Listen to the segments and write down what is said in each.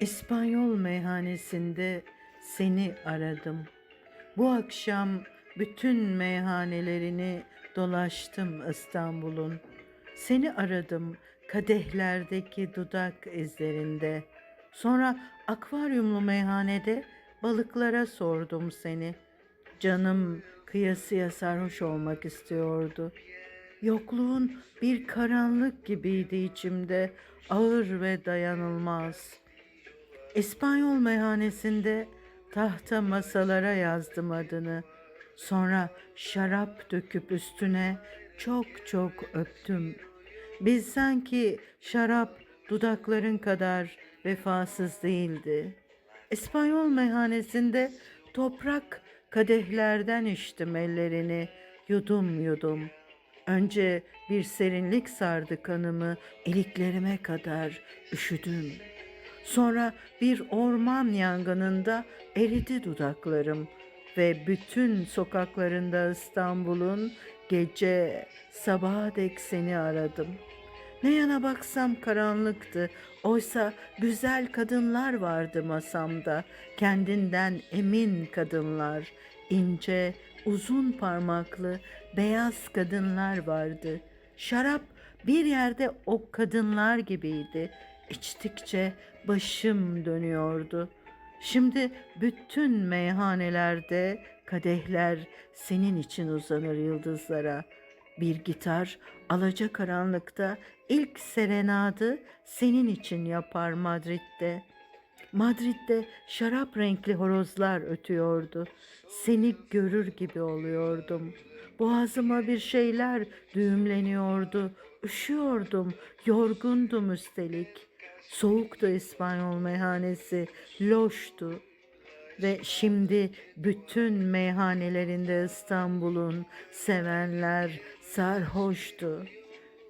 İspanyol meyhanesinde seni aradım. Bu akşam bütün meyhanelerini dolaştım İstanbul'un. Seni aradım kadehlerdeki dudak izlerinde. Sonra akvaryumlu meyhanede balıklara sordum seni. Canım kıyasıya sarhoş olmak istiyordu. Yokluğun bir karanlık gibiydi içimde, ağır ve dayanılmaz. İspanyol meyhanesinde tahta masalara yazdım adını. Sonra şarap döküp üstüne çok çok öptüm. Bilsen ki şarap dudakların kadar vefasız değildi. İspanyol meyhanesinde toprak kadehlerden içtim ellerini, yudum yudum. Önce bir serinlik sardı kanımı, iliklerime kadar üşüdüm. Sonra bir orman yangınında eridi dudaklarım ve bütün sokaklarında İstanbul'un gece sabaha dek seni aradım. Ne yana baksam karanlıktı. Oysa güzel kadınlar vardı masamda. Kendinden emin kadınlar. ince, uzun parmaklı, beyaz kadınlar vardı. Şarap bir yerde o kadınlar gibiydi. İçtikçe başım dönüyordu. Şimdi bütün meyhanelerde kadehler senin için uzanır yıldızlara. Bir gitar alaca karanlıkta ilk serenadı senin için yapar Madrid'de. Madrid'de şarap renkli horozlar ötüyordu. Seni görür gibi oluyordum. Boğazıma bir şeyler düğümleniyordu. Üşüyordum, yorgundum üstelik. Soğuktu İspanyol meyhanesi, loştu. Ve şimdi bütün meyhanelerinde İstanbul'un sevenler sarhoştu.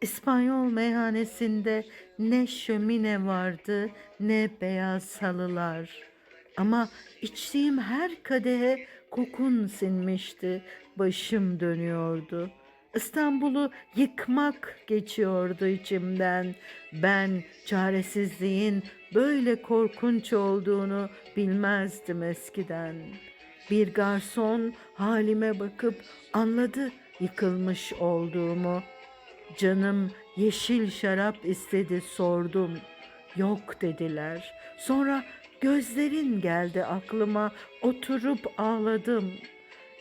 İspanyol meyhanesinde ne şömine vardı ne beyaz halılar. Ama içtiğim her kadehe kokun sinmişti, başım dönüyordu. İstanbul'u yıkmak geçiyordu içimden. Ben çaresizliğin böyle korkunç olduğunu bilmezdim eskiden. Bir garson halime bakıp anladı yıkılmış olduğumu. Canım yeşil şarap istedi sordum. Yok dediler. Sonra gözlerin geldi aklıma oturup ağladım.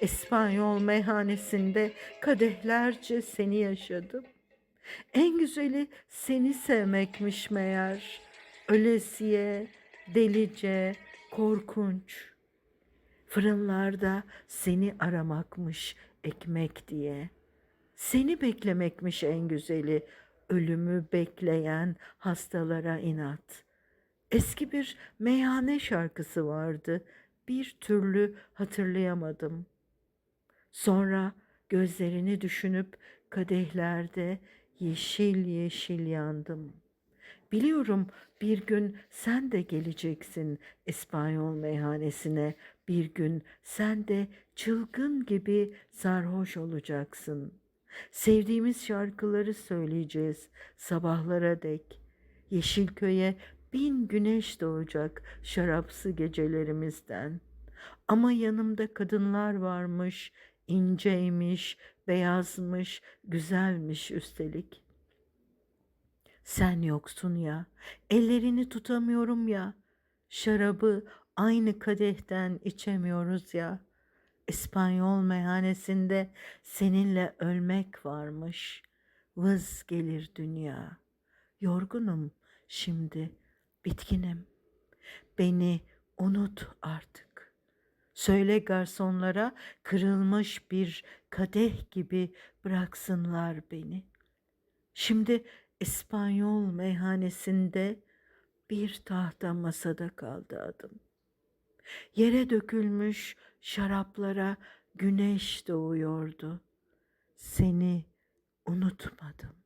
İspanyol meyhanesinde kadehlerce seni yaşadım. En güzeli seni sevmekmiş meğer. Ölesiye, delice, korkunç. Fırınlarda seni aramakmış ekmek diye. Seni beklemekmiş en güzeli. Ölümü bekleyen hastalara inat. Eski bir meyhane şarkısı vardı. Bir türlü hatırlayamadım. Sonra gözlerini düşünüp kadehlerde yeşil yeşil yandım. Biliyorum bir gün sen de geleceksin İspanyol meyhanesine. Bir gün sen de çılgın gibi sarhoş olacaksın. Sevdiğimiz şarkıları söyleyeceğiz sabahlara dek. Yeşilköy'e bin güneş doğacak şarapsı gecelerimizden. Ama yanımda kadınlar varmış, inceymiş, beyazmış, güzelmiş üstelik. Sen yoksun ya, ellerini tutamıyorum ya, şarabı aynı kadehten içemiyoruz ya. İspanyol meyhanesinde seninle ölmek varmış. Vız gelir dünya. Yorgunum şimdi, bitkinim. Beni unut artık. Söyle garsonlara kırılmış bir kadeh gibi bıraksınlar beni. Şimdi İspanyol meyhanesinde bir tahta masada kaldı adım. Yere dökülmüş şaraplara güneş doğuyordu. Seni unutmadım.